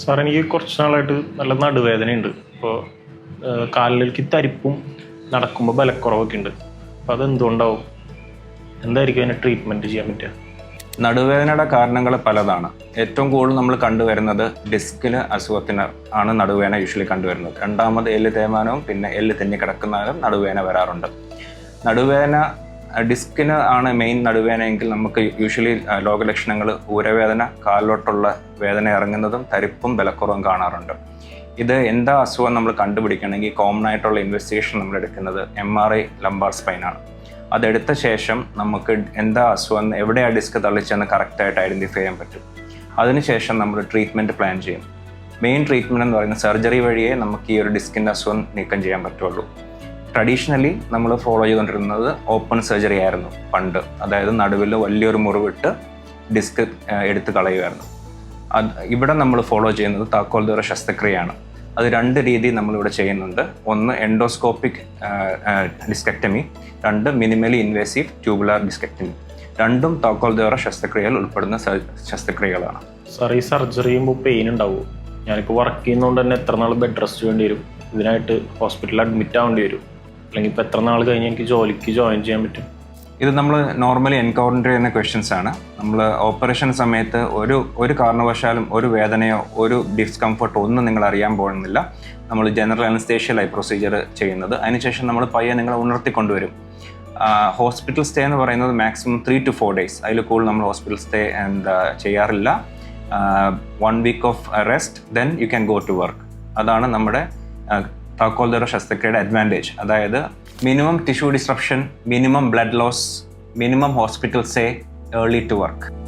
Sir എനിക്ക് കുറച്ച് നാളായിട്ട് നല്ല നടുവേദനയുണ്ട്. അപ്പോൾ കാലിലേക്ക് തരിപ്പും നടക്കുമ്പോൾ ബലക്കുറവൊക്കെ ഉണ്ട്. അപ്പോൾ അതെന്തുകൊണ്ടാവും? എന്തായിരിക്കും അതിന് ട്രീറ്റ്മെന്റ് ചെയ്യാൻ പറ്റുക? നടുവേദനയുടെ കാരണങ്ങൾ പലതാണ്. ഏറ്റവും കൂടുതൽ നമ്മൾ കണ്ടുവരുന്നത് ഡിസ്കിന് അസുഖത്തിന് ആണ് നടുവേദന യൂഷ്വലി കണ്ടുവരുന്നത്. രണ്ടാമത് എല്ല് തേയ്മാനവും പിന്നെ എല്ല് തെന്നി കിടക്കുന്നാലും നടുവേദന വരാറുണ്ട്. നടുവേദന ഡിസ്കിന് ആണ് മെയിൻ നടുവേദനയെങ്കിൽ നമുക്ക് യൂഷ്വലി രോഗലക്ഷണങ്ങൾ ഊരവേദന കാലിലോട്ടുള്ള വേദന ഇറങ്ങുന്നതും തരിപ്പും വിലക്കുറവും കാണാറുണ്ട്. ഇത് എന്താ അസുഖം നമ്മൾ കണ്ടുപിടിക്കണമെങ്കിൽ കോമൺ ആയിട്ടുള്ള ഇൻവെസ്റ്റിഗേഷൻ നമ്മൾ എടുക്കുന്നത് എം ആർ ഐ ലംബാർ സ്പൈനാണ് അതെടുത്ത ശേഷം നമുക്ക് എന്താ അസുഖം എവിടെയാണ് ഡിസ്ക് തള്ളിച്ചെന്ന് കറക്റ്റായിട്ട് ഐഡന്റിഫൈ ചെയ്യാൻ പറ്റും. അതിനുശേഷം നമ്മൾ ട്രീറ്റ്മെന്റ് പ്ലാൻ ചെയ്യും. മെയിൻ ട്രീറ്റ്മെന്റ് എന്ന് പറയുന്നത് സർജറി വഴിയേ നമുക്ക് ഈ ഒരു ഡിസ്കിന്റെ അസുഖം നീക്കം ചെയ്യാൻ പറ്റുള്ളൂ. ട്രഡീഷണലി നമ്മൾ ഫോളോ ചെയ്തുകൊണ്ടിരുന്നത് ഓപ്പൺ സർജറി ആയിരുന്നു പണ്ട്. അതായത് നടുവിൽ വലിയൊരു മുറിവിട്ട് ഡിസ്ക് എടുത്ത് കളയുമായിരുന്നു അത് ഇവിടെ നമ്മൾ ഫോളോ ചെയ്യുന്നത് താക്കോൽ ദൂര ശസ്ത്രക്രിയയാണ്. അത് രണ്ട് രീതി നമ്മളിവിടെ ചെയ്യുന്നുണ്ട്. ഒന്ന് എൻഡോസ്കോപ്പിക് ഡിസ്കക്ടമി രണ്ട് മിനിമലി ഇൻവേസീവ് ട്യൂബുലാർ ഡിസ്കക്ടമി രണ്ടും താക്കോൽ ദൂര ശസ്ത്രക്രിയയിൽ ഉൾപ്പെടുന്ന ശസ്ത്രക്രിയകളാണ്. സാർ ഈ സർജറി ചെയ്യുമ്പോൾ പെയിൻ ഉണ്ടാവുമോ ഞാനിപ്പോൾ വർക്ക് ചെയ്യുന്നതുകൊണ്ട് തന്നെ എത്ര നാൾ ബെഡ് റെസ്റ്റ് വേണ്ടി വരും? ഇതിനായിട്ട് ഹോസ്പിറ്റലിൽ അഡ്മിറ്റ് ആവേണ്ടി വരും. അല്ലെങ്കിൽ ഇപ്പോൾ എത്ര നാൾ കഴിഞ്ഞ് എനിക്ക് ജോലിക്ക് ജോയിൻ ചെയ്യാൻ പറ്റും? ഇത് നമ്മൾ നോർമലി എൻകൗണ്ടർ ചെയ്യുന്ന ക്വസ്റ്റ്യൻസ് ആണ്. നമ്മൾ ഓപ്പറേഷൻ സമയത്ത് ഒരു ഒരു കാരണവശാലും ഒരു വേദനയോ ഒരു ഡിസ്കംഫർട്ടോ ഒന്നും നിങ്ങൾ അറിയാൻ പോകുന്നില്ല. നമ്മൾ ജനറൽ അനസ്തേഷ്യലായി പ്രൊസീജിയർ ചെയ്യുന്നത്. അതിനുശേഷം നമ്മൾ പയ്യെ നിങ്ങളെ ഉണർത്തിക്കൊണ്ടുവരും. ഹോസ്പിറ്റൽ സ്റ്റേ എന്ന് പറയുന്നത് maximum three to four days അതിൽ കൂടുതൽ നമ്മൾ ഹോസ്പിറ്റൽ സ്റ്റേ എന്താ ചെയ്യാറില്ല. One week of rest then you can go to work അതാണ് നമ്മുടെ താക്കോൽദര ശസ്ത്രക്രിയയുടെ അഡ്വാന്റേജ് അതായത് minimum tissue disruption minimum blood loss minimum hospital stay early to work